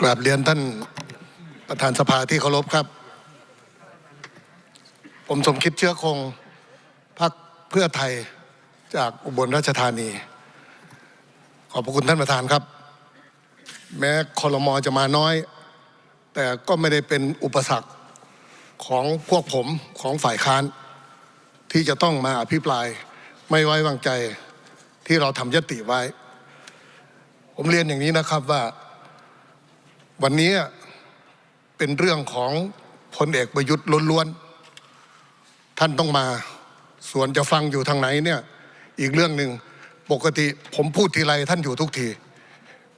กราบเรียนท่านประธานสภาที่เคารพครับ ผมสมคิดเชื้อคงพรรคเพื่อไทยจากอุบลราชธานี ขอบพระคุณท่านประธานครับ แม้คอรมอจะมาน้อย แต่ก็ไม่ได้เป็นอุปสรรคของพวกผมของฝ่ายค้าน ที่จะต้องมาอภิปรายไม่ไว้วางใจที่เราทำยติไว้ ผมเรียนอย่างนี้นะครับว่า วันนี้เป็นเรื่องของพลเอกประยุทธ์ล้วนๆท่านต้องมา ส่วนจะฟังอยู่ทางไหนเนี่ย อีกเรื่องหนึ่งปกติผมพูดทีไรท่านอยู่ทุกที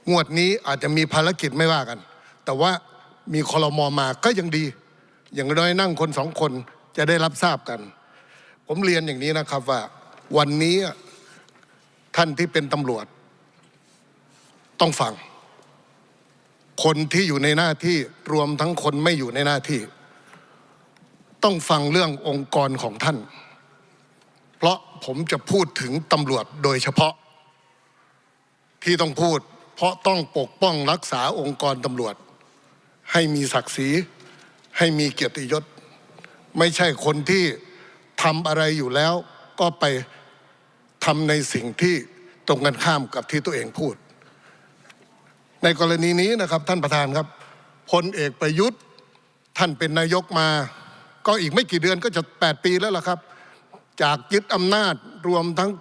งวดนี้อาจจะมีภารกิจไม่ว่ากัน แต่ว่ามีคอรมอมาก็ยังดี อย่างน้อยนั่งคนสองคนจะได้รับทราบกัน ผมเรียนอย่างนี้นะครับว่า วันนี้ท่านที่เป็นตำรวจ ต้องฟัง คนที่อยู่ในหน้าที่รวมทั้งคนไม่อยู่ในหน้าที่ ต้องฟังเรื่ององค์กรของท่าน เพราะผมจะพูดถึงตำรวจโดยเฉพาะ ที่ต้องพูด เพราะต้องปกป้องรักษาองค์กรตำรวจ ให้มีศักดิ์ศรีให้มีเกียรติยศ ไม่ใช่คนที่ทำอะไรอยู่แล้ว ก็ไปทำในสิ่งที่ตรงกันข้ามกับที่ตัวเองพูด ในกรณีนี้นะครับท่านประธานครับพลเอกประยุทธ์ท่านเป็นนายกมา ก็อีกไม่กี่เดือนก็จะ 8 ปีแล้วล่ะครับ จากยึดอำนาจรวมทั้ง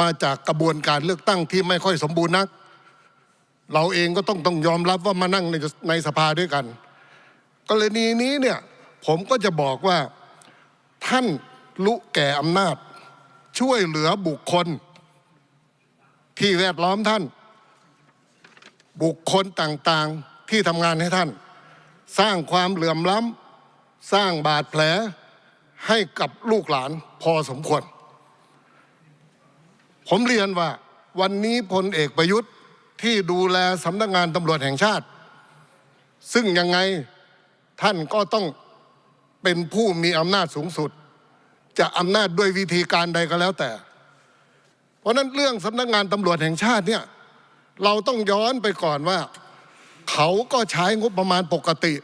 มาจากกระบวนการเลือกตั้งที่ไม่ค่อยสมบูรณ์นัก เราเองก็ต้องต้องยอมรับว่ามานั่งในในสภาด้วยกัน กรณีนี้เนี่ยผมก็จะบอกว่าท่านลุแก่อำนาจช่วยเหลือบุคคลที่แวดล้อมท่าน บุคคลต่างๆที่ทำงานให้ท่าน สร้างความเหลื่อมล้ำสร้างบาดแผลให้กับลูกหลานพอสมควร ผมเรียนว่าวันนี้พลเอกประยุทธ์ที่ดูแลสำนักงานตำรวจแห่งชาติ ซึ่งยังไงท่านก็ต้องเป็นผู้มีอำนาจสูงสุด จะอำนาจด้วยวิธีการใดก็แล้วแต่ เพราะนั้นเรื่องสำนักงานตำรวจแห่งชาติเนี่ย เราต้องย้อนไปก่อนว่า เขาก็ใช้งบประมาณปกติ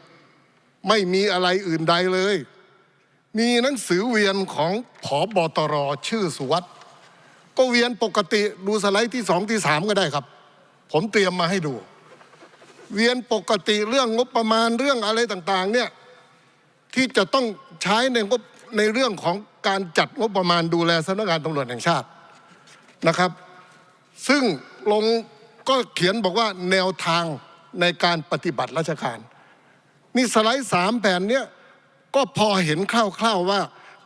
ไม่มีอะไรอื่นใดเลย มีหนังสือเวียนของผอบอตรชื่อสุวัสด์ก็เวียนปกติดูสไลด์ที่สองที่สามก็ได้ครับ ผมเตรียมมาให้ดู เวียนปกติเรื่องงบประมาณเรื่องอะไรต่างๆเนี่ยที่จะต้องใช้ในงบในเรื่องของการจัดงบประมาณดูแลสำนักงานตำรวจแห่งชาตินะครับ ซึ่งลง ก็เขียนบอกว่าแนวทางในการปฏิบัติราชการ นี่สไลด์สามแผ่นเนี้ยก็พอเห็นคร่าวๆว่า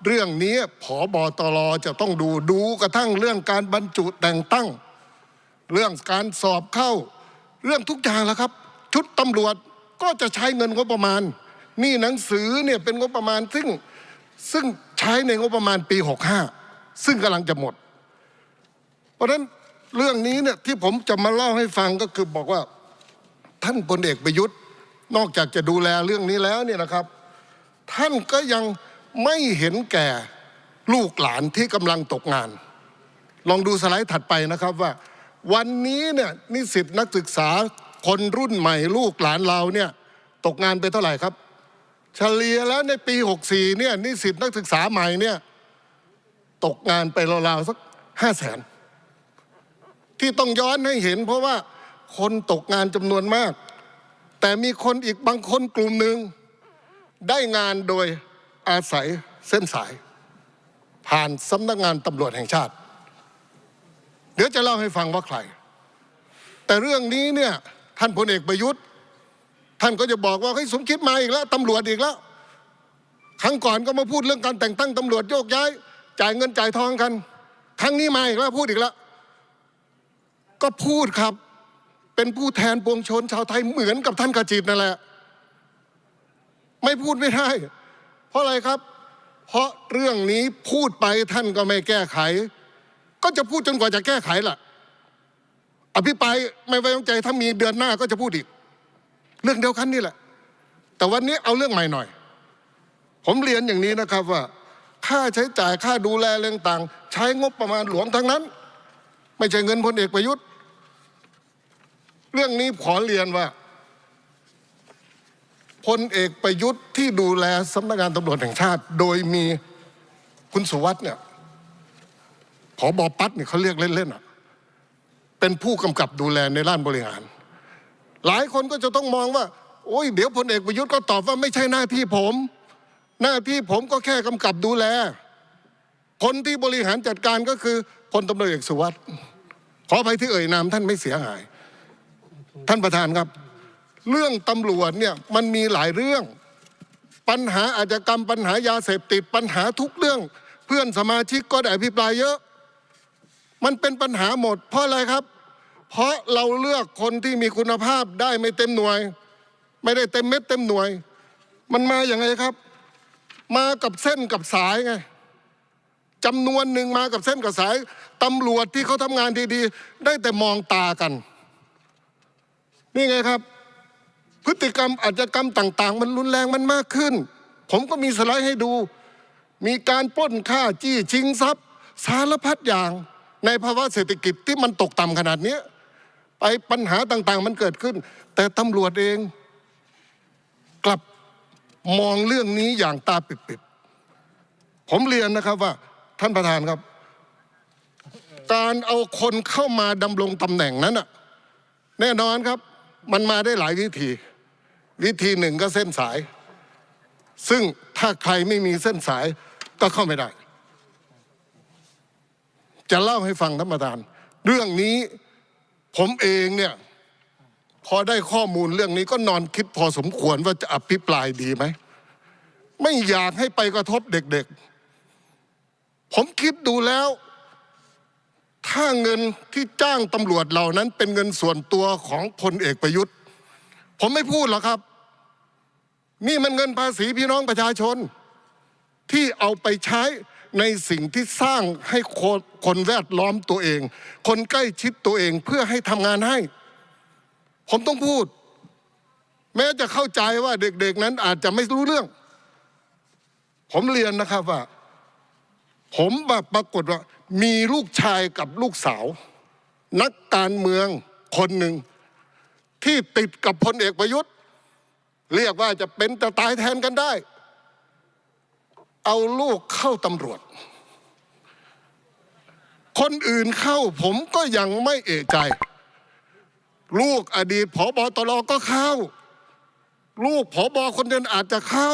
เรื่องนี้ผอบอตรจะต้องดูดูกระทั่งเรื่องการบรรจุแต่งตั้ง เรื่องการสอบเข้า เรื่องทุกอย่างแล้วครับ ชุดตำรวจก็จะใช้เงินงบประมาณ นี่หนังสือเนี่ยเป็นงบประมาณซึ่งซึ่งใช้ในงบประมาณปี 65 ซึ่งกำลังจะหมด เพราะฉะนั้น เรื่องนี้เนี่ยที่ผมจะมาเล่าให้ฟังก็คือบอกว่า ท่านพลเอกประยุทธ์ นอกจากจะดูแลเรื่องนี้แล้วเนี่ยนะครับ ท่านก็ยังไม่เห็นแก่ลูกหลานที่กำลังตกงาน ลองดูสไลด์ถัดไปนะครับว่า วันนี้เนี่ยนิสิตนักศึกษาคนรุ่นใหม่ลูกหลานเราเนี่ยตกงานไปเท่าไหร่ครับ เฉลี่ยแล้วในปี 64เนี่ยนิสิตนักศึกษาใหม่เนี่ยตกงานไปราวๆสักห้าแสน ที่ต้องย้อนให้เห็น เพราะว่าคนตกงานจำนวนมาก แต่มีคนอีกบางคนกลุ่มหนึ่งได้งานโดยอาศัยเส้นสาย ผ่านสำนักงานตำรวจแห่งชาติ เดี๋ยวจะเล่าให้ฟังว่าใคร แต่เรื่องนี้เนี่ยท่านพลเอกประยุทธ์ ท่านก็จะบอกว่าเฮ้ยสมคิดมาอีกแล้วตำรวจอีกแล้ว ครั้งก่อนก็มาพูดเรื่องการแต่งตั้งตำรวจโยกย้าย จ่ายเงินจ่ายทองกัน ครั้งนี้มาอีกแล้วพูดอีกแล้ว ก็พูดครับ เป็นผู้แทนปวงชนชาวไทยเหมือนกับท่านกระจิตนั่นแหละ ไม่พูดไม่ได้ เพราะอะไรครับ เพราะเรื่องนี้พูดไปท่านก็ไม่แก้ไข ก็จะพูดจนกว่าจะแก้ไขล่ะ อภิปรายไม่ไว้วางใจถ้ามีเดือนหน้าก็จะพูดอีก เรื่องเดียวกันนี่แหละ แต่วันนี้เอาเรื่องใหม่หน่อย ผมเรียนอย่างนี้นะครับว่าค่าใช้จ่ายค่าดูแลเรื่องต่าง ใช้งบประมาณหลวงทั้งนั้น ไม่ใช่เงินพลเอกประยุทธ์ เรื่องนี้ขอเรียนว่าพลเอกประยุทธ์ที่ดูแลสำนักงานตำรวจแห่งชาติ โดยมีคุณสุวัสด์เนี่ยผอบอปัดเนี่ยเขาเรียกเล่นๆอะเป็นผู้กำกับดูแลในด้านบริหาร หลายคนก็จะต้องมองว่า โอ้ยเดี๋ยวพลเอกประยุทธ์ก็ตอบว่าไม่ใช่หน้าที่ผม หน้าที่ผมก็แค่กำกับดูแล คนที่บริหารจัดการก็คือพลตำรวจเอกสุวัสด์ขออภัยที่เอ่ยนามท่านไม่เสียหาย ท่านประธานครับ เรื่องตำรวจเนี่ยมันมีหลายเรื่อง ปัญหาอาชญากรรมปัญหายาเสพติดปัญหาทุกเรื่อง เพื่อนสมาชิกก็ได้อภิปรายเยอะ มันเป็นปัญหาหมด เพราะอะไรครับ เพราะเราเลือกคนที่มีคุณภาพได้ไม่เต็มหน่วย ไม่ได้เต็มเม็ดเต็มหน่วย มันมาอย่างไงครับ มากับเส้นกับสายไงจำนวนหนึ่งมากับเส้นกับสายตำรวจที่เขาทำงานดีๆ ได้แต่มองตากัน นี่ไงครับ พฤติกรรมอาชญากรรมต่าง ๆ มันรุนแรงมันมากขึ้น ผมก็มีสไลด์ให้ดู มีการปล้นฆ่าจี้ชิงทรัพย์ สารพัดอย่าง ในภาวะเศรษฐกิจที่มันตกต่ำขนาดนี้ไปปัญหาต่างๆ มันเกิดขึ้น แต่ตำรวจเองกลับมองเรื่องนี้อย่างตาปิดๆผมเรียนนะครับว่าท่านประธานครับ การเอาคนเข้ามาดำรงตำแหน่งนั้นน่ะแน่นอนครับ มันมาได้หลายวิธี วิธีหนึ่งก็เส้นสาย ซึ่งถ้าใครไม่มีเส้นสายก็เข้าไม่ได้ จะเล่าให้ฟังท่านประธาน เรื่องนี้ผมเองเนี่ยพอได้ข้อมูลเรื่องนี้ก็นอนคิดพอสมควรว่าจะอภิปรายดีไหม ไม่อยากให้ไปกระทบเด็กๆ ผมคิดดูแล้ว ถ้าเงินที่จ้างตำรวจเหล่านั้นเป็นเงินส่วนตัวของพลเอกประยุทธ์ ผมไม่พูดหรอกครับ นี่มันเงินภาษีพี่น้องประชาชน ที่เอาไปใช้ในสิ่งที่สร้างให้คนคนแวดล้อมตัวเอง คนใกล้ชิดตัวเองเพื่อให้ทำงานให้ ผมต้องพูด แม้จะเข้าใจว่าเด็กๆนั้นอาจจะไม่รู้เรื่อง ผมเรียนนะครับว่า ผมแบบปรากฏว่า มีลูกชายกับลูกสาว นักการเมืองคนหนึ่ง ที่ติดกับพลเอกประยุทธ์ เรียกว่าจะเป็นจะตายแทนกันได้ เอาลูกเข้าตำรวจ คนอื่นเข้าผมก็ยังไม่เอะใจ ลูกอดีตผอบอตรก็เข้า ลูกผอบอคนเดินอาจจะเข้า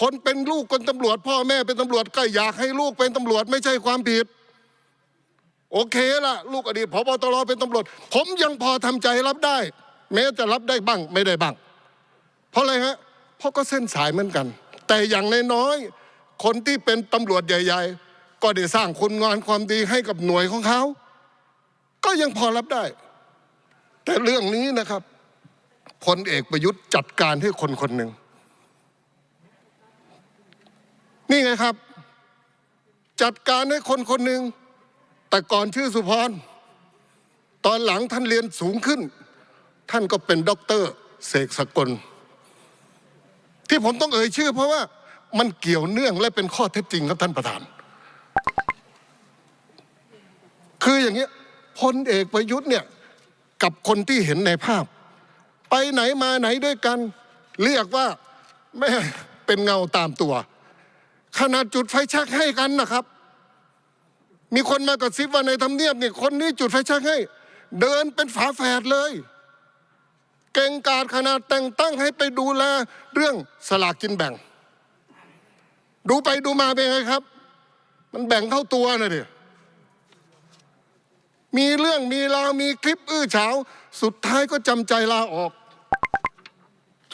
คนเป็นลูกคนตำรวจ พ่อแม่เป็นตำรวจก็อยากให้ลูกเป็นตำรวจไม่ใช่ความผิด โอเคละลูกอดีตผอบตรเป็นตำรวจ ผมยังพอทำใจรับได้ แม้จะรับได้บ้างไม่ได้บ้าง เพราะอะไรฮะเพราะก็เส้นสายเหมือนกัน แต่อย่างน้อยๆคนที่เป็นตำรวจใหญ่ ๆ ก็ได้สร้างคุณงานความดีให้กับหน่วยของเขา ก็ยังพอรับได้ แต่เรื่องนี้นะครับพลเอกประยุทธ์จัดการให้คนคนหนึ่งนี่ไงครับ จัดการให้คนคนหนึ่ง แต่ก่อนชื่อสุพรตอนหลังท่านเรียนสูงขึ้น ท่านก็เป็นด็อกเตอร์เสกสกล ที่ผมต้องเอ่ยชื่อ เพราะว่ามันเกี่ยวเนื่องและเป็นข้อเท็จจริงครับท่านประธาน คืออย่างเงี้ยพลเอกประยุทธ์เนี่ยกับคนที่เห็นในภาพ ไปไหนมาไหนด้วยกัน เรียกว่าแม่เป็นเงาตามตัว ขนาดจุดไฟแชักให้กันนะครับ มีคนมากระซิบว่าในทำเนียบเนี่ยคนนี้จุดไฟแชักให้ เดินเป็นฝาแฝดเลย เก่งกาจขนาดแต่งตั้งให้ไปดูแลเรื่องสลากกินแบ่ง ดูไปดูมาเป็นไงครับ มันแบ่งเข้าตัวนะเดียมีเรื่องมีราวมีคลิปอื้อเฉาสุดท้ายก็จำใจลาออก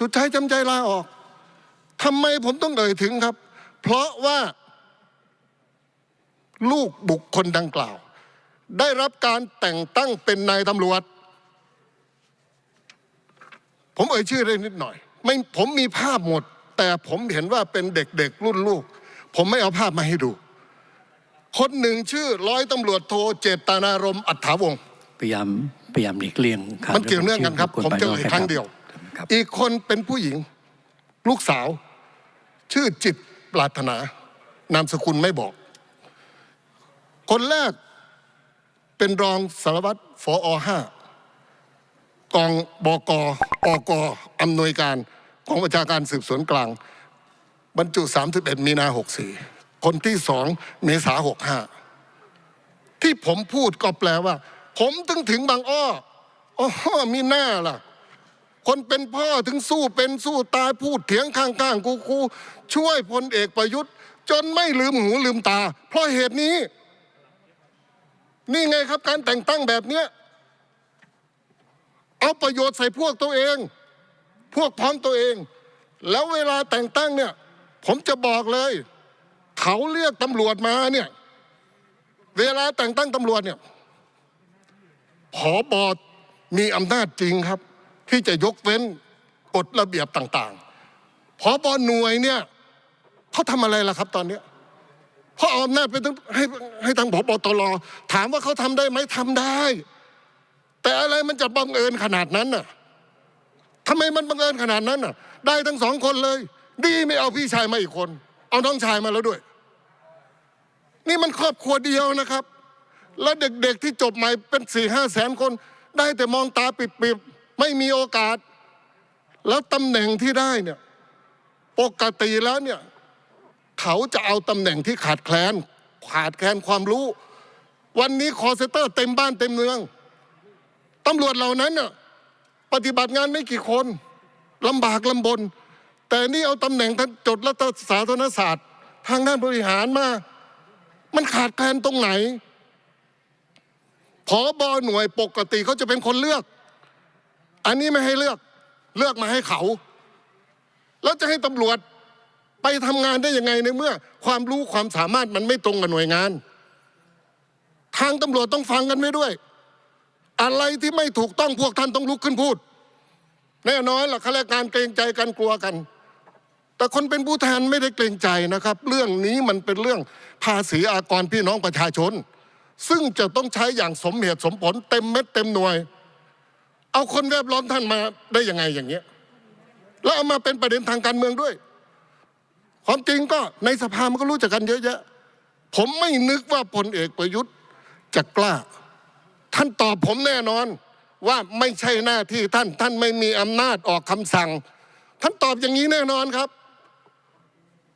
สุดท้ายจำใจลาออกทำไมผมต้องเอ่ยถึงครับ เพราะว่า ลูกบุคคลดังกล่าว ได้รับการแต่งตั้งเป็นนายตำรวจ ผมเอ่ยชื่อได้นิดหน่อย ไม่ผมมีภาพหมด แต่ผมเห็นว่าเป็นเด็กๆ รุ่นลูก ผมไม่เอาภาพมาให้ดู คนหนึ่งชื่อร้อยตำรวจโทเจตนารมณ์อัฏฐาวงศ์พยายามพยายามหลีกเลี่ยงารมันเกี่ยวเนื่องกันครับชื่ผมจะเอ่ยครั้งเดียวครับอีกคนเป็นผู้หญิง ลูกสาว ชื่อจิตปรารถนา นามสกุลไม่บอก คนแรกเป็นรองสารวัตรฝอห้ากองบกอกอำนวยการของประชาการสืบสวนกลาง บรรจุ 31 มีนา 64 คนที่สองเมษา65 ที่ผมพูดก็แปลว่า ผมถึงถึงบางอ้ออ๋อมีหน้าล่ะ คนเป็นพ่อถึงสู้เป็นสู้ตายพูดเถียงข้างๆกูกูช่วยพลเอกประยุทธ์ จนไม่ลืมหูลืมตา เพราะเหตุนี้ นี่ไงครับการแต่งตั้งแบบเนี้ยเอาประโยชน์ใส่พวกตัวเอง พวกพ้องตัวเอง แล้วเวลาแต่งตั้งเนี่ย ผมจะบอกเลย เขาเรียกตำรวจมาเนี่ย เวลาแต่งตั้งตำรวจเนี่ยผอบอมีอำนาจจริงครับ ที่จะยกเว้นกฎระเบียบต่างๆผอบอหน่วยเนี่ยเขาทำอะไรล่ะครับตอนนี้ เพราะเอาอำนาจไปทั้งให้ให้ทางผบตรถามว่าเขาทำได้ไหมทำได้ แต่อะไรมันจะบังเอิญขนาดนั้นน่ะทำไมมันบังเอิญขนาดนั้นน่ะ ได้ทั้งสองคนเลย ดีไม่เอาพี่ชายมาอีกคน เอาน้องชายมาแล้วด้วย นี่มันครอบครัวเดียวนะครับ แล้วเด็กๆที่จบใหม่เป็นสี่ห้าแสนคน ได้แต่มองตาปิบๆไม่มีโอกาส แล้วตำแหน่งที่ได้เนี่ยปกติแล้วเนี่ย เขาจะเอาตำแหน่งที่ขาดแคลนขาดแคลนความรู้ วันนี้คอเซเตอร์เต็มบ้านเต็มเมืองตำรวจเหล่านั้นน่ะปฏิบัติงานไม่กี่คนลำบากลำบน แต่นี่เอาตำแหน่งท่านจดรัฐสาธารณศาสตร์ ทางด้านบริหารมา มันขาดแคลนตรงไหนผอบอหน่วยปกติเขาจะเป็นคนเลือก อันนี้ไม่ให้เลือก เลือกมาให้เขา แล้วจะให้ตำรวจ ไปทำงานได้ยังไงในเมื่อ ความรู้ความสามารถมันไม่ตรงกับหน่วยงาน ทางตำรวจต้องฟังกันไว้ด้วย อะไรที่ไม่ถูกต้องพวกท่านต้องลุกขึ้นพูด แน่นอนหล่ะข้าราชการเกรงใจกันกลัวกัน แต่คนเป็นผู้แทนไม่ได้เกรงใจนะครับ เรื่องนี้มันเป็นเรื่องภาษีอากรพี่น้องประชาชน ซึ่งจะต้องใช้อย่างสมเหตุสมผลเต็มเม็ดเต็มหน่วย เอาคนแวดล้อมท่านมาได้ยังไงอย่างเงี้ยแล้วเอามาเป็นประเด็นทางการเมืองด้วย ความจริงก็ในสภามันก็รู้จักกันเยอะแยะผมไม่นึกว่าพลเอกประยุทธ์จะกล้า ท่านตอบผมแน่นอนว่าไม่ใช่หน้าที่ท่านท่านไม่มีอำนาจออกคำสั่ง ท่านตอบอย่างนี้แน่นอนครับ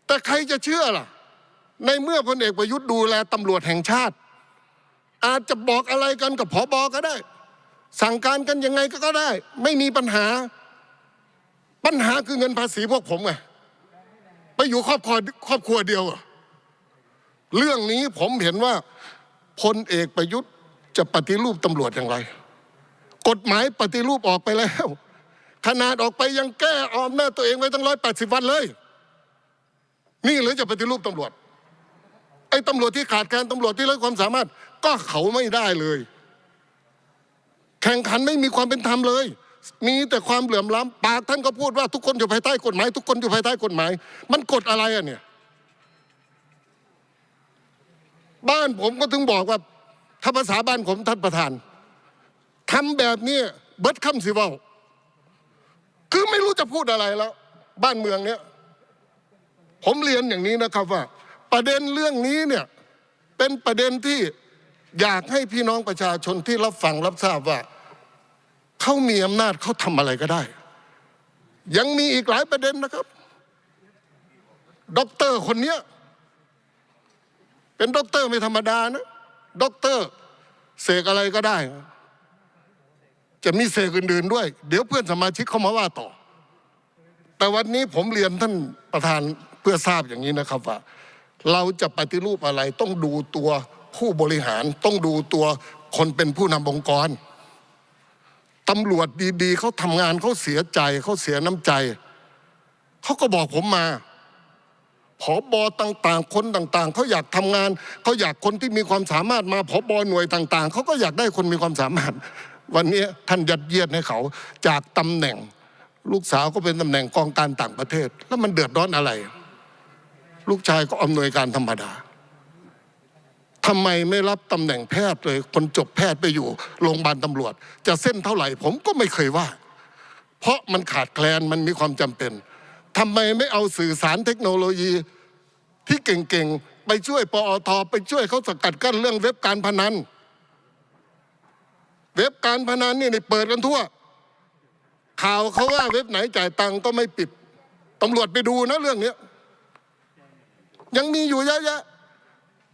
แต่ใครจะเชื่อล่ะ ในเมื่อพลเอกประยุทธ์ดูแลตำรวจแห่งชาติ อาจจะบอกอะไรกันกับผอบอก็ได้ สั่งการกันยังไงก็ได้ ไม่มีปัญหา ปัญหาคือเงินภาษีพวกผมไง อยู่ครอบครัวครอบครัวเดียวเรื่องนี้ผมเห็นว่าพลเอกประยุทธ์จะปฏิรูปตำรวจอย่างไร กฎหมายปฏิรูปออกไปแล้ว ขนาดออกไปยังแก้ออมหน้าตัวเองไว้ตั้งร้อยแปดสิบวันเลย นี่หรือจะปฏิรูปตำรวจ ไอ้ตำรวจที่ขาดการตำรวจที่ไร้ความสามารถ ก็เขาไม่ได้เลย แข่งขันไม่มีความเป็นธรรมเลย มีแต่ความเหลื่อมล้ำปากท่านก็พูดว่าทุกคนอยู่ภายใต้กฎหมาย ทุกคนอยู่ภายใต้กฎหมาย มันกฎอะไรอะเนี่ย บ้านผมก็ถึงบอกว่าถ้าภาษาบ้านผมท่านประธานทำแบบนี้เบิดคำสิเว่าคือไม่รู้จะพูดอะไรแล้ว บ้านเมืองเนี้ยผมเรียนอย่างนี้นะครับว่า ประเด็นเรื่องนี้เนี่ยเป็นประเด็นที่อยากให้พี่น้องประชาชนที่รับฟังรับทราบว่า เขามีอำนาจเขาทำอะไรก็ได้ ยังมีอีกหลายประเด็นนะครับด็อกเตอร์คนเนี้ยเป็นด็อกเตอร์ไม่ธรรมดานะด็อกเตอร์เสกอะไรก็ได้ จะมีเสกอื่นๆด้วย เดี๋ยวเพื่อนสมาชิกเขามาว่าต่อ แต่วันนี้ผมเรียนท่านประธานเพื่อทราบอย่างนี้นะครับว่า เราจะปฏิรูปอะไรต้องดูตัวผู้บริหาร ต้องดูตัวคนเป็นผู้นำองค์กร ตำรวจดีๆเขาทำงานเขาเสียใจเขาเสียน้ำใจ เขาก็บอกผมมาผอบอต่างๆ คนต่างๆ เขาอยากทำงาน เขาอยากคนที่มีความสามารถมาผอบอหน่วยต่าง ๆ เขาก็อยากได้คนมีความสามารถ วันนี้ท่านยัดเยียดให้เขาจากตำแหน่ง ลูกสาวก็เป็นตำแหน่งกองการต่างประเทศ แล้วมันเดือดร้อนอะไร ลูกชายก็อำนวยการธรรมดา ทำไมไม่รับตำแหน่งแพทย์เลยคนจบแพทย์ไปอยู่โรงพยาบาลตำรวจ จะเส้นเท่าไหร่ผมก็ไม่เคยว่า เพราะมันขาดแคลนมันมีความจำเป็นทำไมไม่เอาสื่อสารเทคโนโลยีที่เก่งๆ ไปช่วยปอทไปช่วยเขาสกัดกั้นเรื่องเว็บการพนัน เว็บการพนันนี่เปิดกันทั่ว ข่าวเขาว่าเว็บไหนจ่ายตังก็ไม่ปิดตำรวจไปดูนะเรื่องนี้ยังมีอยู่เยอะแยะ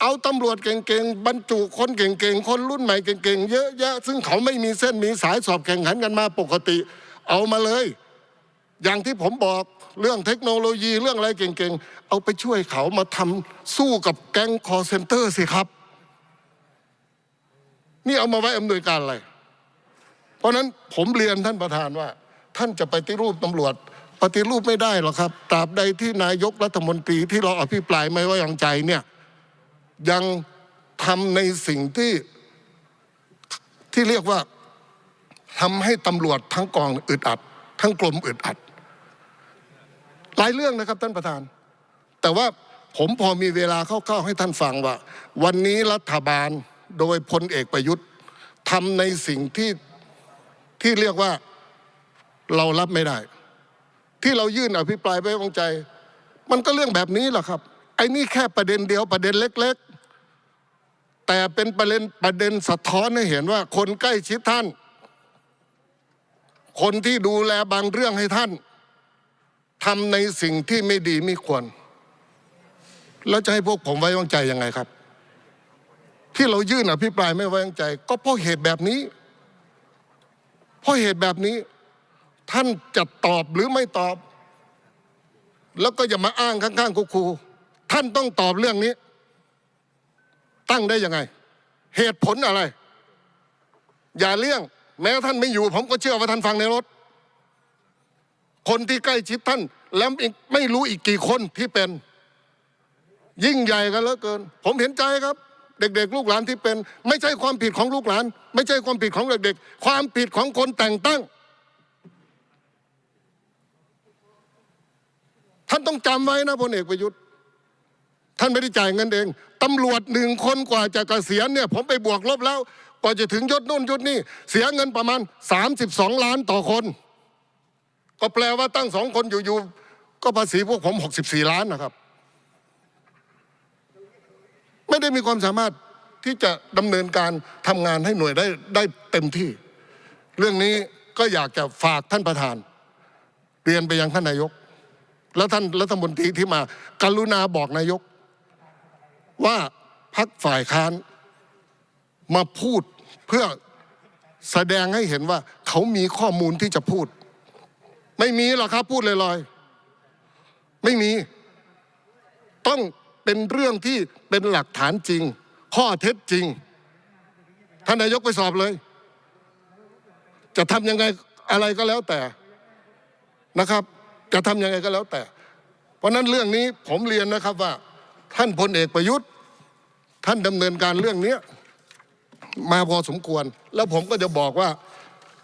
เอาตำรวจเก่งๆบรรจุคนเก่งๆคนรุ่นใหม่เก่งๆเยอะแยะซึ่งเขาไม่มีเส้นมีสายสอบแข่งขันกันมาปกติ เอามาเลย อย่างที่ผมบอกเรื่องเทคโนโลยีเรื่องอะไรเก่งๆ เอาไปช่วยเขามาทำสู้กับแก๊งคอเซนเตอร์สิครับ นี่เอามาไว้อำนวยการอะไร เพราะฉะนั้นผมเรียนท่านประธานว่า ท่านจะไปฏิรูปตำรวจปฏิรูปไม่ได้หรอกครับ ตราบใดที่นายกรัฐมนตรีที่เราอภิปรายไม่ไว้วางใจเนี่ย ยังทำในสิ่งที่ที่เรียกว่าทำให้ตำรวจทั้งกองอึดอัด ทั้งกรมอึดอัด หลายเรื่องนะครับท่านประธาน แต่ว่าผมพอมีเวลาเข้าๆให้ท่านฟังว่า วันนี้รัฐบาลโดยพลเอกประยุทธ์ทำในสิ่งที่ที่เรียกว่าเรารับไม่ได้ ที่เรายื่นอภิปรายไว้วางใจ มันก็เรื่องแบบนี้แหละครับไอ้นี่แค่ประเด็นเดียวประเด็นเล็ก แต่เป็นประเด็นประเด็นสะท้อนให้เห็นว่าคนใกล้ชิดท่าน คนที่ดูแลบางเรื่องให้ท่านทำในสิ่งที่ไม่ดีไม่ควร แล้วจะให้พวกผมไว้วางใจยังไงครับ ที่เรายื่นอภิปรายไม่ไว้วางใจ ก็เพราะเหตุแบบนี้ เพราะเหตุแบบนี้ ท่านจะตอบหรือไม่ตอบ แล้วก็อย่ามาอ้างข้างๆครูท่านต้องตอบเรื่องนี้ ตั้งได้ยังไง เหตุผลอะไร อย่าเลี่ยง แม้ท่านไม่อยู่ ผมก็เชื่อว่าท่านฟังในรถ คนที่ใกล้ชิดท่าน แล้วอีกไม่รู้อีกกี่คนที่เป็น ยิ่งใหญ่กันเหลือเกิน ผมเห็นใจครับ เด็ก ๆ ลูกหลานที่เป็น ไม่ใช่ความผิดของลูกหลาน ไม่ใช่ความผิดของเด็กๆความผิดของคนแต่งตั้ง ท่านต้องจำไว้นะพลเอกประยุทธ์ ไม่ได้จ่ายเงินเองตำรวจหนึ่งคนกว่าจะเกษียณเนี่ยผมไปบวกลบแล้วกว่าจะถึงยศนู่นยศนี่เสียเงินประมาณ 32 ล้านต่อคน ก็แปลว่าตั้งสองคนอยู่ๆก็ภาษีพวกผม 64 ล้านนะครับ ไม่ได้มีความสามารถที่จะดำเนินการทำงานให้หน่วยได้ได้เต็มที่ เรื่องนี้ก็อยากจะฝากท่านประธาน เรียนไปยังท่านนายก แล้วท่านรัฐมนตรีที่มา กรุณาบอกนายก ว่าพักฝ่ายค้านมาพูดเพื่อแสดงให้เห็นว่าเขามีข้อมูลที่จะพูด ไม่มีหรอกครับพูดลอยๆ ไม่มี ต้องเป็นเรื่องที่เป็นหลักฐานจริง ข้อเท็จจริง ท่านนายกไปสอบเลย จะทำยังไงอะไรก็แล้วแต่นะครับ จะทำยังไงก็แล้วแต่ เพราะนั้นเรื่องนี้ผมเรียนนะครับว่า พลเอกประยุทธ์ท่านดำเนินการเรื่องเนี้ยมาพอสมควร แล้วผมก็จะบอกว่า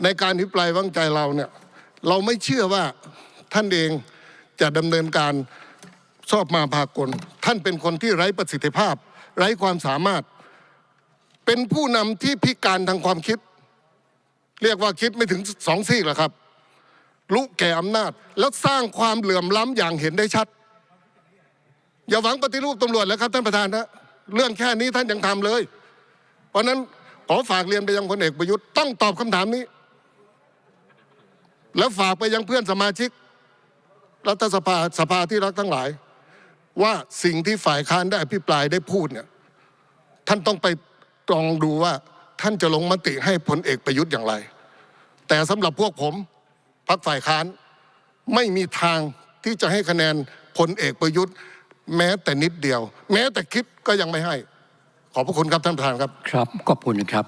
ในการอภิปรายว่างใจเราเนี่ยเราไม่เชื่อว่าท่านเองจะดำเนินการชอบมาพากล ท่านเป็นคนที่ไร้ประสิทธิภาพ ไร้ความสามารถ เป็นผู้นำที่พิการทางความคิด เรียกว่าคิดไม่ถึงสองซีกหรอครับรู้แก่อำนาจแล้วสร้างความเหลื่อมล้ำอย่างเห็นได้ชัด อย่าหวังปฏิรูปตำรวจแล้วครับท่านประธานนะเรื่องแค่นี้ท่านยังทำเลย เพราะฉะนั้นขอฝากเรียนไปยังพลเอกประยุทธ์ต้องตอบคำถามนี้ แล้วฝากไปยังเพื่อนสมาชิก รัฐสภาสภาที่รักทั้งหลาย ว่าสิ่งที่ฝ่ายค้านได้อภิปรายได้พูดเนี่ยท่านต้องไปตรองดูว่าท่านจะลงมติให้พลเอกประยุทธ์อย่างไร แต่สำหรับพวกผมพักฝ่ายค้านไม่มีทางที่จะให้คะแนนพลเอกประยุทธ์ แม้แต่นิดเดียว แม้แต่คิดก็ยังไม่ให้ ขอบพระคุณครับท่านประธานครับครับขอบคุณครับ